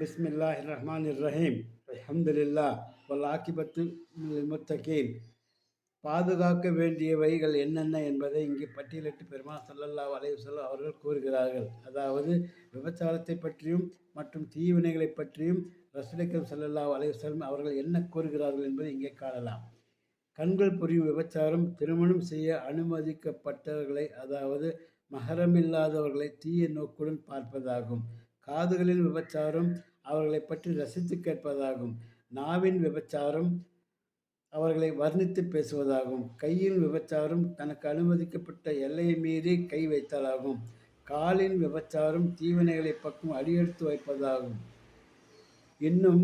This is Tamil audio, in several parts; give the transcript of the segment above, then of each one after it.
பிஸ்மில்லாஹ் ரஹ்மான் ரஹீம் அல்ஹம்துலில்லா வல் ஆக்கிபத்து முத்தகீன். பாதுகாக்க வேண்டிய வழிகள் என்னென்ன என்பதை இங்கே பட்டியலிட்டு பெருமா சல்லல்லா அலையுசல்லம் அவர்கள் கூறுகிறார்கள். அதாவது விபச்சாரத்தை பற்றியும் மற்றும் தீவினைகளை பற்றியும் ரசுலிக்கம் சல்லல்லா அலையுசல்லம் அவர்கள் என்ன கூறுகிறார்கள் என்பதை இங்கே காணலாம். கண்கள் புரியும் விபச்சாரம் திருமணம் செய்ய அனுமதிக்கப்பட்டவர்களை அதாவது மகரமில்லாதவர்களை தீய நோக்குடன் பார்ப்பதாகும். காதுகளின் விபச்சாரம் அவர்களை பற்றி ரசித்து கேட்பதாகும். நாவின் விபச்சாரம் அவர்களை வர்ணித்து பேசுவதாகும். கையின் விபச்சாரம் தனக்கு அனுமதிக்கப்பட்ட எல்லையை மீறி கை வைத்தலாகும். காலின் விபச்சாரம் தீவனைகளை பக்கம் அடியெடுத்து வைப்பதாகும். இன்னும்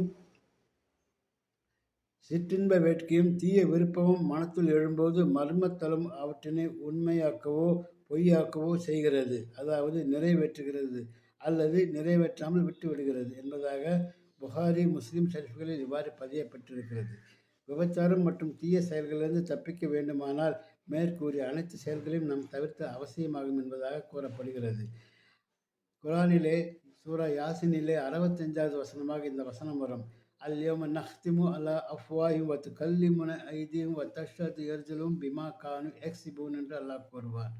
சிற்றின்ப வேட்கையும் தீய விருப்பமும் மனத்தில் எழும்போது மர்மத்தலம் அவற்றினை உண்மையாக்கவோ பொய்யாக்கவோ செய்கிறது. அதாவது நிறைவேற்றுகிறது. அல்லது நிறைவேற்றாமல் விட்டுவிடுகிறது என்பதாக புகாரி முஸ்லீம் ஷரீஃப்களில் இவ்வாறு பதியப்பட்டிருக்கிறது. விபச்சாரம் மற்றும் தீய செயல்களிலிருந்து தப்பிக்க வேண்டுமானால் மேற்கூறிய அனைத்து செயல்களையும் நாம் தவிர்த்த அவசியமாகும் என்பதாக கூறப்படுகிறது. குரானிலே சூரா யாசினிலே அறுபத்தஞ்சாவது வசனமாக இந்த வசனம் வரும். அல்யோம நஹ்திமு அல்லா அஃப்வாயும் வத்து கல்லிமுன ஐதியும் வத்தஷத்து எர்ஜலும் பிமா கானு எக்ஸிபூன் என்று அல்லாஹ் கூறுவார்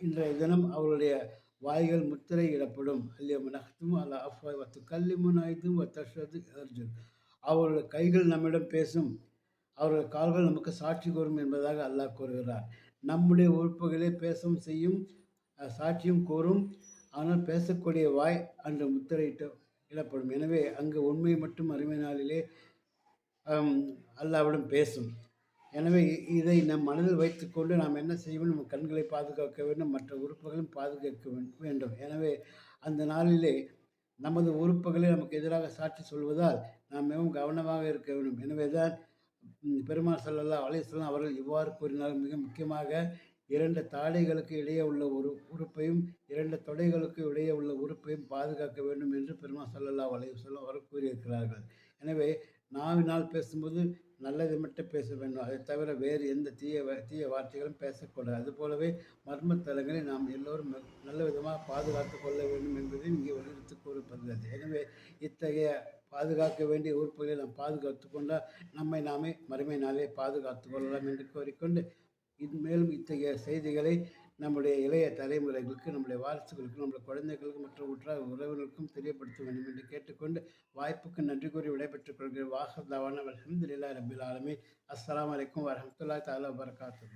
இன்றைய தினம் அவருடைய வாய்கள் முத்திரையிடப்படும் அல்லியம் நகத்தும் அல்ல அஃபாய் வத்து கல்லிமுன் ஆயுதும் வத்தஷது அர்ஜுன். அவருடைய கைகள் நம்மிடம் பேசும். அவர்கள் கால்கள் நமக்கு சாட்சி கூறும் என்பதாக அல்லாஹ் கூறுகிறார். நம்முடைய உறுப்புகளே பேசவும் செய்யும் சாட்சியும் கூறும். ஆனால் பேசக்கூடிய வாய் அன்று முத்திரையிட்டு இடப்படும். எனவே அங்கு உண்மை மற்றும் அருமை நாளிலே அல்லாவிடம் பேசும். எனவே இதை நம் மனதில் வைத்துக்கொண்டு நாம் என்ன செய்ய வேண்டும்? நம் கண்களை பாதுகாக்க வேண்டும். மற்ற உறுப்புகளையும் பாதுகாக்க வேண்டும். எனவே அந்த நாளிலே நமது உறுப்புகளை நமக்கு எதிராக சாட்சி சொல்வதால் நாம் மிகவும் கவனமாக இருக்க வேண்டும். எனவே தான் பெருமாள் சல்லல்லா அலிஸ்லாம் அவர்கள் இவ்வாறு கூறினால் மிக முக்கியமாக இரண்டு தாடைகளுக்கு இடையே உள்ள ஒரு உறுப்பையும் இரண்டு தொடைகளுக்கு இடையே உள்ள உறுப்பையும் பாதுகாக்க வேண்டும் என்று பெருமா சல்லல்லா அலையுசல்லாம் அவர்கள் கூறியிருக்கிறார்கள். எனவே நாவினால் பேசும்போது நல்லது மட்டும் பேச வேண்டும் அதை தவிர வேறு எந்த தீய தீய வார்த்தைகளும் பேசக்கூடாது. அதுபோலவே மர்மத்தலங்களை நாம் எல்லோரும் நல்ல விதமாக பாதுகாத்து கொள்ள வேண்டும் என்பதை இங்கே வலியுறுத்தி கூறப்படுகிறது எனவே இத்தகைய பாதுகாக்க வேண்டிய உறுப்புகளை நாம் பாதுகாத்து கொண்டால் நம்மை நாமே மறுமை நாளே பாதுகாத்து கொள்ளலாம் என்று கோரிக்கொண்டு இது மேலும் இத்தகைய செய்திகளை நம்முடைய இளைய தலைமுறைகளுக்கு நம்முடைய வாரிசுகளுக்கு நம்முடைய குழந்தைகளுக்கு மற்ற உற்ற உறவினருக்கும் தெரியப்படுத்த வேண்டும் என்று கேட்டுக்கொண்டு வாய்ப்புக்கு நன்றி கூறி விடைபெற்றுக் கொள்கிறேன். வாசல் தவான அலமதுல்லா ரபில் ஆலமீன். அஸ்லாம் வலைக்கம் வரமத்துல்லா தாலா வரகாத்து